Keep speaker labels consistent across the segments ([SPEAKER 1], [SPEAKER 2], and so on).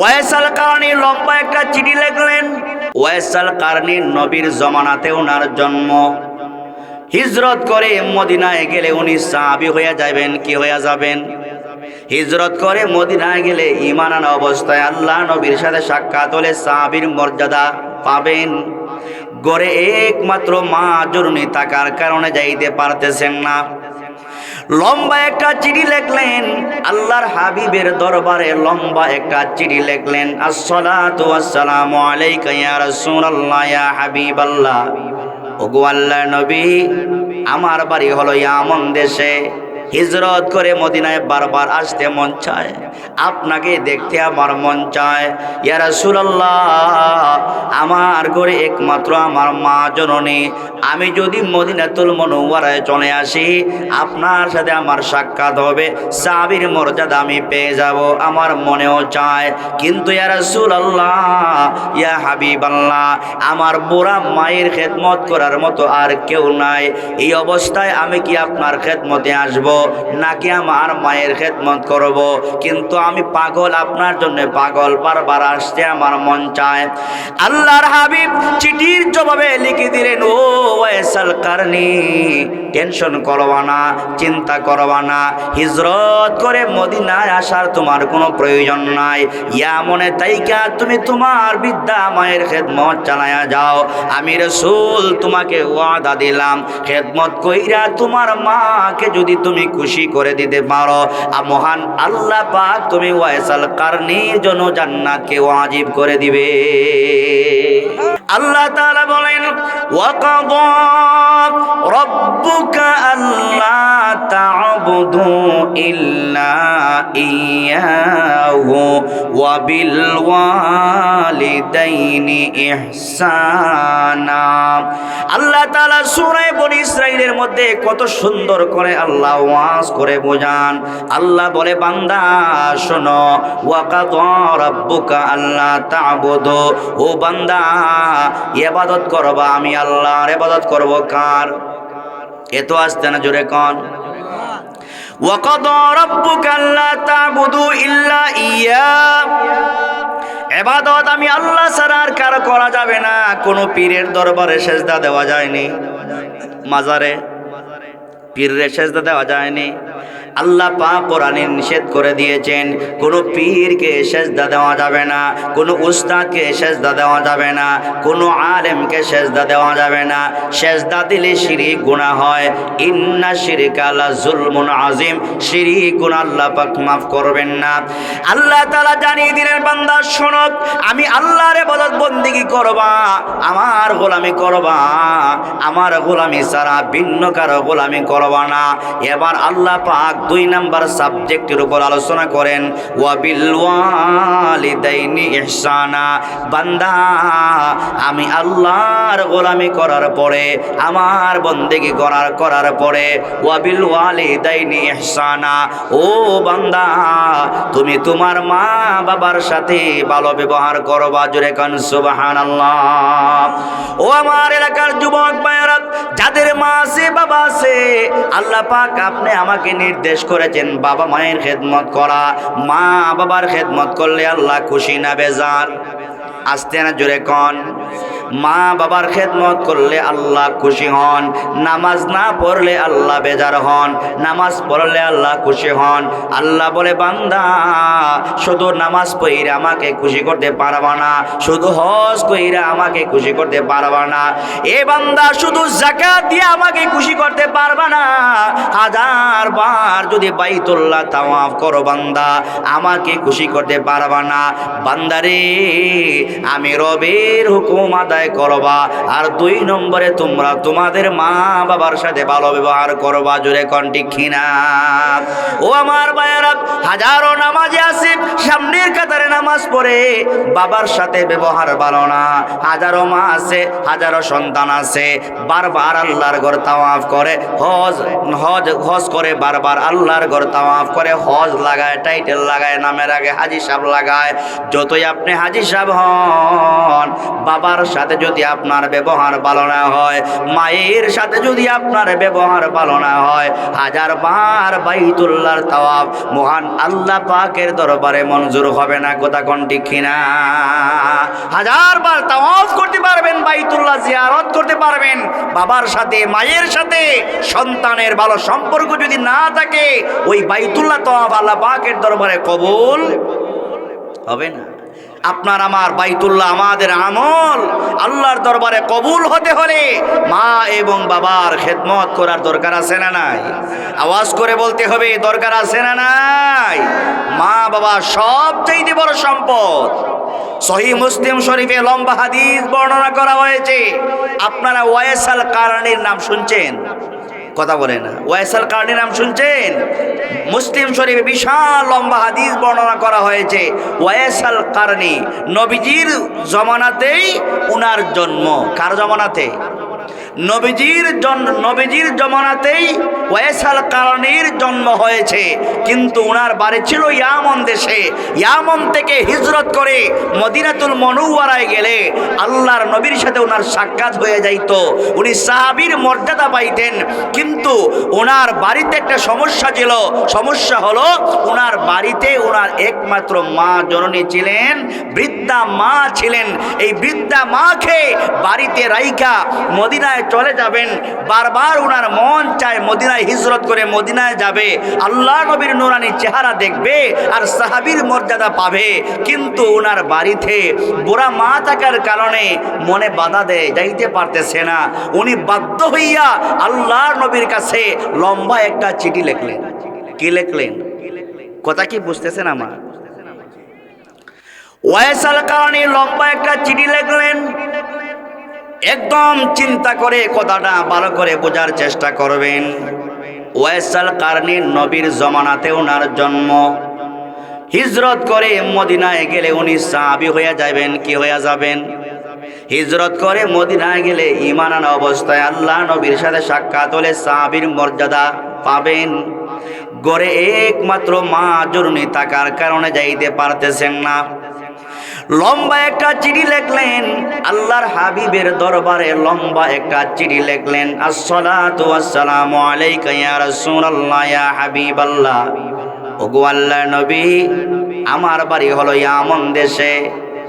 [SPEAKER 1] ওয়েসাল কারণী লম্বা একটা চিঠি লিখলেন। ওয়েসাল কারণী নবীর জমানাতে ওনার জন্ম। হিজরত করে মদিনায় গেলে উনি সাহাবি হয়ে যাবেন, কি হয়ে যাবেন? হিজরত করে মদিনায় গেলে ইমান আনা অবস্থায় আল্লাহ নবীর সাথে সাক্ষাৎ হলে সাহাবির মর্যাদা পাবেন। গড়ে একমাত্র মা জরুনি থাকার কারণে যাইতে পারতেছেন না। লম্বা একটা চিঠি লেখলেন, আল্লাহর হাবিবের দরবারে লম্বা একটা চিঠি লেখলেন আসসালাম আলাইকা ইয়া হাবিবাল্লাহ। ওগো নবী, আমার বাড়ি হলো ইয়ামন দেশে। হিজরত করে মদিনায় বারবার আসতে মন চায়। আপনাকে দেখতে আমার মন চায়। ইয়া রাসূলুল্লাহ, আমার ঘরে একমাত্র আমার মা জননী। আমি যদি মদিনা মদিনাতুল মনোয়ারায় চলে আসি, আপনার সাথে আমার সাক্ষাৎ হবে। সাবির মর্যাদা আমি পেয়ে যাব, আমার মনেও চায়। কিন্তু ইয়া রাসূলুল্লাহ, ইয়া হাবিবাল্লাহ, আমার বুড়া মায়ের খেদমত করার মতো আর কেউ নাই। এই অবস্থায় আমি কি আপনার খেদমতে আসব? নাকি আমার মায়ের খেদমত করব? কিন্তু আমি পাগল, আপনার জন্য পাগল, বারবার আসতে আমার মন চায়। আল্লাহর হাবিব চিঠির জবাবে লিখে দিলেন, ও ওয়েসাল টেনশন করবা না, চিন্তা করবা না। হিজরত করে মদিনায় আসার তোমার কোনো প্রয়োজন নাই। ইয়া মনে তাইকা, তুমি তোমার বিদ্যা মায়ের খেদমত চালায়া যাও। আমি রসুল, তোমাকে ওয়াদা দিলাম। খেদমত কইরা তোমার মাকে যদি তুমি খুশি করে দিতে পারো। আর মহান আল্লাহ পাক তুমি ওয়াইসাল কারনির জন্য জান্নাতকে ওয়াজিব করে দিবে। আল্লাহ তাআলা বলেন ওয়াকাদা ইয়াহু ওয়া বিল ওয়ালিদাইনি ইহসানা। আল্লাহ তাআলা সূরা বনি ইসরাইলের মধ্যে কত সুন্দর করে আল্লাহ ওয়াজ করে বোঝান। আল্লাহ বলে, বান্দা, শোনো, ওয়াকাদা রাব্বুকা আল্লাহ তা'বুদু। ও বান্দা, ইবাদত করবা, আমি আল্লাহর ইবাদত করব কার? এত আসতে না জোরে কন। وقضى ربك ألا تعبدوا إلا إياه এবাদত আমি আল্লাহ ছাড়া আর কারো করা যাবে না কোনো পীরের দরবারে সেজদা দেওয়া যায়নি মাজারে পীরের সেজদা দেওয়া যায়নি আল্লাহ পাক কোরআনে নিষেধ করে দিয়েছেন, কোনো পীরকে সেজদা দেওয়া যাবে না, কোনো উস্তাদকে সেজদা দেওয়া যাবে না, কোনো আলেমকে সেজদা দেওয়া যাবে না। সেজদা দিলে শিরিক গুনাহ হয়। ইন্না শিরিক আল্লাহ জুলমুন আজিম শিরিক গুনাহ আল্লাহ পাক মাফ করবেন না। আল্লাহ তাআলা জানিয়ে দিলেন, বান্দা, শোনো, আমি আল্লাহর ইবাদত বন্দেগী করবা, আমার গোলামি করবা, আমার গোলামি ছাড়া ভিন্ন কারও গোলামি করবা না। এবার আল্লাহ পাক দুই নাম্বার সাবজেক্টের উপর আলোচনা করেন বান্দা, আমি আল্লাহর গোলামি করার পরে, আমার বন্দেগী করার করার পরে, ওয়াবিল ওয়ালিদাইনি ইহসানা। ও বান্দা, তুমি তোমার মা বাবার সাথে ভালো ব্যবহার করবা, জোরে কান, সুবহানাল্লাহ। ও আমার এলাকার যুবক ভাইয়েরা, যাদের মা আছে, বাবা আছে, আল্লাহ পাক আপনি আমাকে নির্দেশ করেছেন বাবা মায়ের খেদমত করা, মা বাবার খেদমত করলে আল্লাহ খুশি না বেজার। আসতে না জোরে কন। মা বাবার খেদমত করলে আল্লাহ খুশি হন। নামাজ না পড়লে আল্লাহ বেজার হন। নামাজ পড়লে আল্লাহ খুশি হন। আল্লাহ বলে, বান্দা, শুধু নামাজ পড়িরে আমাকে খুশি করতে পারবা না। শুধু হজ কইরা আমাকে খুশি করতে পারবা না। এ বান্দা, শুধু জাকাত দিয়ে আমাকে খুশি করতে পারবা না। হাজার বার যদি বাইতুল্লাহ তাওয়াফ করো বান্দা, আমাকে খুশি করতে পারবা না। বান্দারে, আমি রবের হুকুম আদায় করবা। আর দুই নম্বরে তোমরা তোমাদের মা বাবার সাথে ভালো ব্যবহার করবা। জোরে কন্টি খিনা ও আমার ভাইয়েরা, হাজারো নামাজে আছে, সামনের কাতারে নামাজ পড়ে, বাবার সাথে ব্যবহার ভালো না। হাজারো মা আছে, হাজারো সন্তান আছে, বারবার আল্লাহর ঘর তাওয়াফ করে, হজ হজ হজ করে বারবার আল্লাহর ঘর তাওয়াফ করে, হজ লাগায়, টাইটেল লাগায়, নামের আগে হাজি সাহেব লাগায়। যতই আপনি হাজি সাহেব হন, বাবার সাথে যদি আপনার ব্যবহার ভালো না হয়, মায়ের সাথে যদি আপনার ব্যবহার ভালো না হয়, হাজার বার বাইতুল্লাহর তাওয়াফ, মহান আল্লাহ পাকের দরবারে মঞ্জুর হবে না, কথা কোন ঠিক কিনা? হাজার বার তাওয়াফ করতে পারবেন, বাইতুল্লাহ জিয়ারত করতে পারবেন, বাবার সাথে, মায়ের সাথে, সন্তানের ভালো সম্পর্ক যদি না থাকে, ওই বাইতুল্লাহ তাওয়াফ আল্লাহ পাকের দরবারে কবুল হবে না। আপনার আমার বাইতুল্লাহ, আমাদের আমল আল্লাহর দরবারে কবুল হতে হলে মা এবং বাবার খেদমত করার দরকার আছে না নাই? আওয়াজ করে বলতে হবে, দরকার আছে না নাই? মা বাবা সবচাইতে বড় সম্পদ। সহি মুসলিম শরীফে লম্বা হাদিস বর্ণনা করা হয়েছে। আপনারা ওয়াইসাল কারণের নাম শুনছেন? কথা বলে না। ওয়াইসার কারণী নাম শুনছেন? মুসলিম শরীফে বিশাল লম্বা হাদিস বর্ণনা করা হয়েছে, ওয়াইসাল কারণে। নবীজির জমানাতেই উনার জন্ম। কার জমানাতে? নবীজির জন্ম নবীজির জমানাতেই ওয়েসাল কারণীর জন্ম হয়েছে। কিন্তু উনার বাড়ি ছিল ইয়ামন দেশে। ইয়ামন থেকে হিজরত করে মদিনাতুল মনুয়ারায় গেলে আল্লাহর নবীর সাথে ওনার সাক্ষাৎ হয়ে যাইত। উনি সাহাবীর মর্যাদা পাইতেন। কিন্তু ওনার বাড়িতে একটা সমস্যা ছিল। সমস্যা হলো ওনার বাড়িতে ওনার একমাত্র মা জননী ছিলেন, বৃদ্ধা মা ছিলেন। এই বৃদ্ধা মাকে বাড়িতে রাইকা মদিনায় চলে যাবেন। বারবার ওনার মন চায় মদিনায় হিজরত করে মদিনায় যাবে, আল্লাহ নবীর নুরানি চেহারা দেখবে আর সাহাবির মর্যাদা পাবে। কিন্তু ওনার বাড়িতে বুড়া মা থাকার কারণে মনে বাধা দেয়, যাইতে পারতেছে না। উনি বাধ্য হইয়া আল্লাহর নবীর কাছে লম্বা একটা চিঠি লেখলেন। কি লিখলেন? কথা কি বুঝতেছেন আমার? ওয়াইসাল কারণে লম্বা একটা চিঠি লেখলেন। একদম চিন্তা করে কথাটা ভালো করে বোঝার চেষ্টা করবেন। ওয়াইসাল কারণে নবীর জমানাতে ওনার জন্ম। হিজরত করে মদিনায় গেলে উনি সাহাবি হয়ে যাবেন কি হয়ে যাবেন? হিজরত করে মদিনায় গেলে ইমান আনা অবস্থায় আল্লাহ নবীর সাথে সাক্ষাৎ হলে সাহাবির মর্যাদা পাবেন। গড়ে একমাত্র মা জরুনি থাকার কারণে যাইতে পারতেছেন না। লম্বা একটা চিঠি লেখলেন, আল্লাহর হাবিবের দরবারে লম্বা একটা চিঠি লেখলেন আসসালাম আলাইকা ইয়া হাবিবাল্লাহ। নবী, আমার বাড়ি হলো ইয়ামন দেশে।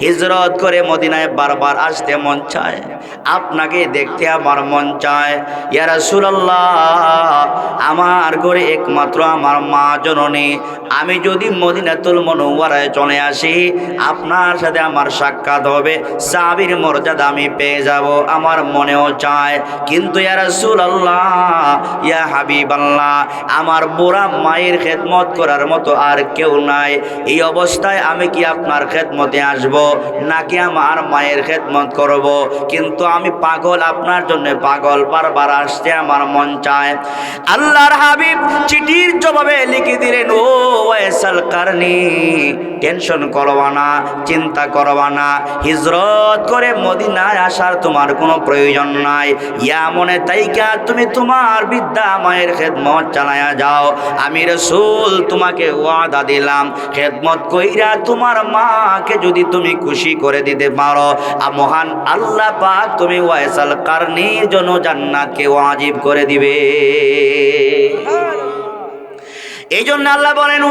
[SPEAKER 1] হিজরত করে মদিনায় বারবার আসতে মন চায়। আপনাকে দেখতে আমার মন চায়। ইয়া রাসূলুল্লাহ, আমার ঘরে একমাত্র আমার মা জননী। আমি যদি মদিনা মদিনাতুল মনোয়ারায় চলে আসি, আপনার সাথে আমার সাক্ষাৎ হবে। সাবির মর্যাদা আমি পেয়ে যাব, আমার মনেও চায়। কিন্তু ইয়া রাসূলুল্লাহ, ইয়া হাবিবাল্লাহ, আমার বুড়া মায়ের খেদমত করার মতো আর কেউ নাই। এই অবস্থায় আমি কি আপনার খেদমতে আসব? নাকি আমার মায়ের খেদমত করব? কিন্তু আমি পাগল, আপনার জন্য পাগল, বারবার আসতে আমার মন চায়। আল্লাহর হাবিব চিঠির জবাবে লিখে দিলেন, ও ওয়েসাল টেনশন করবা না, চিন্তা করবা না। হিজরত করে মদিনায় আসার তোমার কোনো প্রয়োজন নাই। ইয়া মনে তাইকা, তুমি তোমার বিদ্যা মায়ের খেদমত চালায়া যাও। আমি রসুল, তোমাকে ওয়াদা দিলাম। খেদমত কইরা তোমার মাকে যদি তুমি খুশি করে দিতে পারো। আর মহান আল্লাহ পাক তুমি ওয়াইসাল কারনির জন্য জান্নাতকে ওয়াজিব করে দিবে। জন্য আল্লাহ বলেন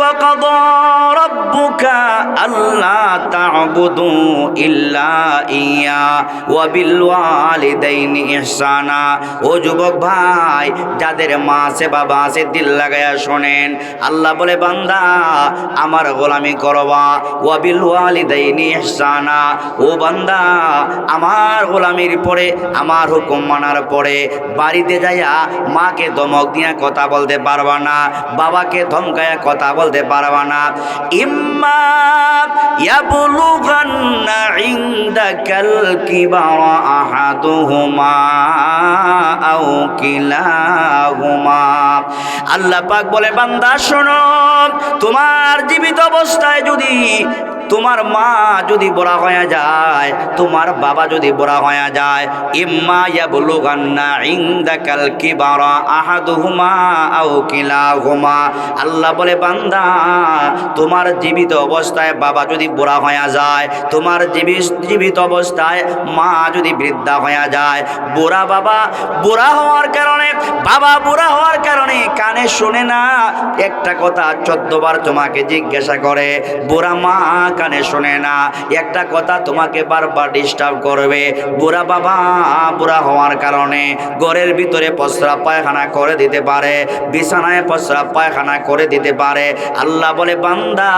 [SPEAKER 1] আল্লাহ তা'বুদু ইল্লা ইয়া ওয়া বিল ওয়ালিদাইনি ইহসানা। ও যুবক ভাই, যাদের মা বাবা আছে, দিল লাগায়া আল্লাহ বলে, বান্দা, আমার গোলামি করবা। ওয়া বিল ওয়ালিদাইনি ইহসানা। ও বান্দা, আমার গোলামির পরে, আমার হুকুম মানার পরে, বাড়িতে যাইয়া মাকে ধমক দিয়া কথা বলতে পারবা না। বাবাকে ধমকায়া কথা বলতে পারবা না। ইম্মা আল্লাহ পাক বলে, বান্দা শোনো, তোমার জীবিত অবস্থায় যদি তোমার মা যদি বড়া হয়ে যায়, তোমার বাবা যদি বড়া হয়ে যায়, ইম্মা ইয়াবলুগান্না ইনদাকাল কিবারা আহাদুহুমা আও কিলাহুমা। আল্লাহ বলে, বান্দা, তোমার জীবিত অবস্থায় বাবা যদি বুড়া হয়ে যায়, তোমার জীবিত জীবিত অবস্থায় মা যদি বৃদ্ধা হয়ে যায়, বুড়া বাবা বুড়া হওয়ার কারণে, বাবা বুড়া হওয়ার কারণে কানে শুনে না। একটা কথা চোদ্দবার তোমাকে জিজ্ঞাসা করে, বুড়া মা কানে শোনে না। একটা কথা তোমাকে বারবার ডিস্টার্ব করবে। বুড়া বাবা, বুড়া হওয়ার কারণে ঘরের ভিতরে প্রস্রাব পায়খানা করে দিতে পারে, বিছানায় প্রস্রাব পায়খানা করে দিতে পারে। আল্লাহ বলে, বান্দা,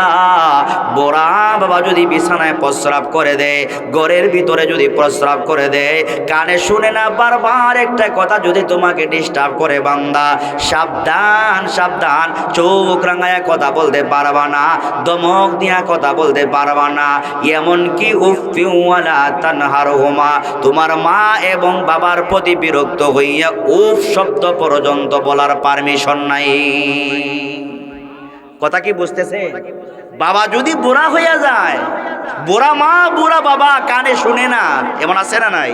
[SPEAKER 1] বুড়া বাবা যদি বিছানায় প্রস্রাব করে দেয়, ঘরের ভিতরে যদি প্রস্রাব করে দেয়, কানে শুনে না বারবার একটা কথা যদি তোমাকে ডিস্টার্ব করে, বান্দা, সাবধান সাবধান, চোখ রাঙায় কথা বলতে পারবা না, দমক দিয়া কথা বলতে পারবা না। এমনকি উফিওয়ালা তানহার হোমা তোমার মা এবং বাবার প্রতি বিরক্ত হইয়া উফ শব্দ পর্যন্ত বলার পারমিশন নাই। কথা কি বুঝতেছে? বাবা যদি বুড়া হইয়া যায়, বুড়া মা, বুড়া বাবা কানে শুনে না, এমন আছে না নাই?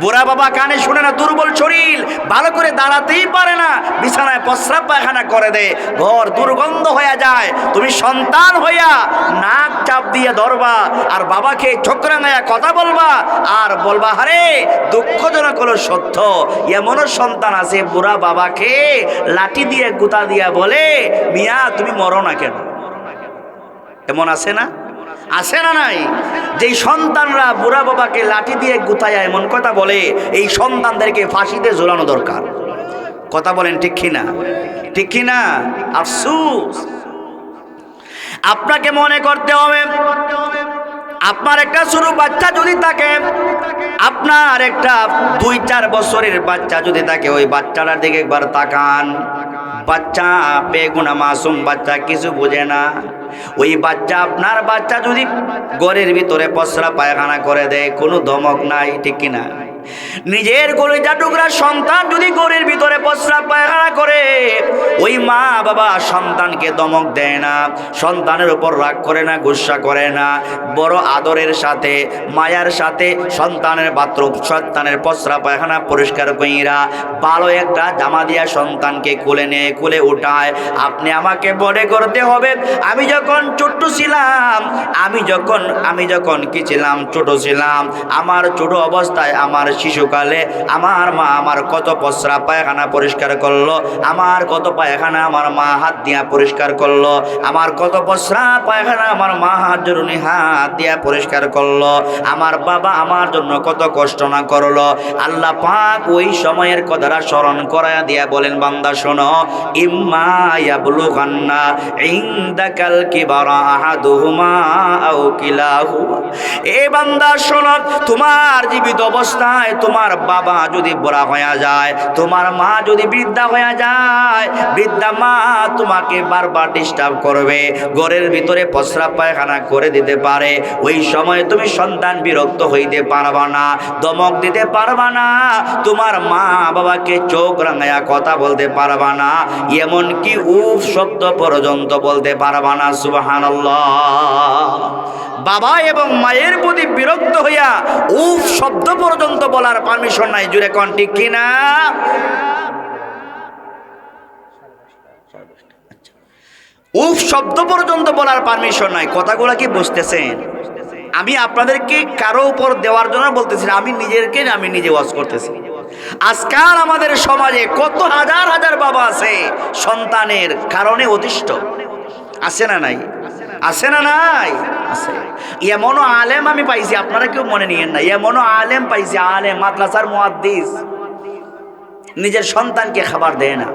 [SPEAKER 1] বুড়া বাবা কানে শুনে না, দুর্বল শরীর, ভালো করে দাঁড়াতেই পারে না। বিছানায় প্রস্রাব পায়খানা করে দেয় ঘর দুর্গন্ধ হয়ে যায়। তুমি সন্তান হইয়া নাক চাপ দিয়ে ধরবা, আর বাবাকে ঠোকরা নেয়া কথা বলবা, আর বলবা, হারে, দুঃখজনক হলো সত্য। এমনও সন্তান আছে বুড়া বাবাকে লাঠি দিয়ে, গুতা দিয়া বলে, মিয়া, তুমি মরো না কেন? এমন আছে না? আছে না নাই? যেই সন্তানরা বুড়া বাবাকে লাঠি দিয়ে গুতায় এমন কথা বলে, এই সন্তানদেরকে ফাঁসিতে ঝোলানো দরকার। কথা বলেন ঠিক কিনা? ঠিক কিনা? আফসুস। আপনাকে মনে করতে হবে, আপনার একটা ছোট বাচ্চা যদি থাকে, আপনার একটা দুই চার বছরের বাচ্চা যদি থাকে, ওই বাচ্চাটার দিকে একবার তাকান। বাচ্চা, বেগুনা মাসুম বাচ্চা কিছু বোঝে না। ওই বাচ্চা, আপনার বাচ্চা যদি গড়ের ভিতরে পসরা পায়খানা করে দেয়, কোনো ধমক নাই, ঠিক কিনা? নিজের কলেজা টুকরা সন্তান যদি ঘরের ভিতরে প্রস্রাব পায়খানা করে, ওই মা বাবা সন্তানকে দমক দেয় না, সন্তানের উপর রাগ করে না, গুসা করে না। বড় আদরের সাথে, মায়ার সাথে সন্তানের বাথরুম, সন্তানের প্রস্রাব পায়খানা পরিষ্কার কইরা ভালো একটা জামা দিয়া সন্তানকে কোলে নিয়ে, কোলে উঠায়, আপনি আমাকে বড়ে করতে হবে। আমি যখন ছোট্ট ছিলাম, আমি যখন আমি যখন কি ছিলাম? ছোট ছিলাম। আমার ছোট অবস্থায় আমার শিশুকালে আমার মা আমার কত পসরা পায়খানা পরিষ্কার করল, আমার কত পায়খানা আমার মা হাত দিয়া পরিষ্কার করল, আমার কত পসরা পায়খানা আমার মা হাত জরুনি হাত দিয়া পরিষ্কার করল, আমার বাবা আমার জন্য কত কষ্ট না করল। আল্লাহ পাক ওই সময়ের কথাটা স্মরণ করায়া দিয়া বলেন, বান্দা শোনো, ইম্মা ইয়াবলুগান্না ইনদাকাল কিবারা আহাদুহুমা আও কিলাহুমা। এ বান্দা শোনো, তোমার জীবিত অবস্থায় তোমার বাবা যদি বড়া হয়ে যায়, তোমার মা যদি বৃদ্ধা হয়ে যায়, বৃদ্ধা মা তোমাকে বারবার ডিস্টার্ব করবে, ঘরের ভিতরে প্রস্রাব পায়খানা করে দিতে পারে, ওই সময় তুমি সন্তান বিরক্ত হইতে পারবা না, দমক দিতে পারবা না, তোমার মা বাবাকে চোখ রাঙায়া কথা বলতে পারবা না এমন কি উফ শব্দ পর্যন্ত বলতে পারবা না, সুবহানাল্লাহ। বাবা এবং মায়ের প্রতি বিরক্ত হইয়া উফ শব্দ পর্যন্ত বলার পারমিশন নাই জুড়ে কন, ঠিক কিনা উফ, শব্দ পর্যন্ত বলার পারমিশন নাই, কথাগুলো কি বুঝতেছেন? আমি আপনাদেরকে কারও উপর দেওয়ার জন্য বলতেছি আমি নিজেরকে আমি নিজে ওয়াজ করতেছি। আজকাল আমাদের সমাজে কত হাজার হাজার বাবা আছে সন্তানের কারণে অতিষ্ঠ। আছে না নাই? আছে না নাই? আছে। এমনও আলেম আমি পাইছি, আপনারা কেউ মনে নিয়েন না। এমনও আলেম পাইছি, আলেম, মাদ্রাসার মুহাদ্দিস। নিজের সন্তানকে খাবার দেয় না।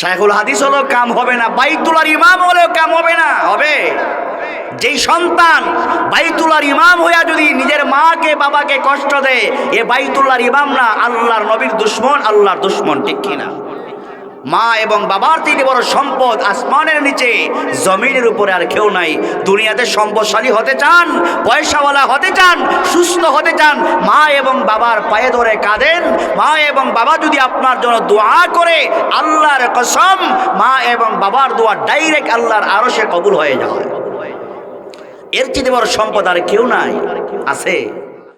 [SPEAKER 1] শাইখুল হাদিস হলেও কাম হবে না বাইতুলার ইমাম হলেও কাম হবে না, হবে। যেই সন্তান বাইতুলার ইমাম হইয়া যদি নিজের মাকে, বাবাকে কষ্ট দেয়, এ বাইতুল্লাহর ইমাম না, আল্লাহর নবীর দুশ্মন, আল্লাহর দুশ্মন, ঠিক কিনা? মা এবং বাবার তিনি বড় সম্পদ আসমানের নিচে, জমিনের উপরে আর কেউ নাই। দুনিয়াতে সম্পদশালী হতে চান, পয়সাওয়ালা হতে চান, সুস্থ হতে চান, মা এবং বাবার পায়ে ধরে কাঁদেন। মা এবং বাবা যদি আপনার জন্য দোয়া করে, আল্লাহর কসম, মা এবং বাবার দোয়া ডাইরেক্ট আল্লাহর আরও সে কবুল হয়ে যায়। এর চেয়ে বড় সম্পদ আর কেউ নাই, আছে।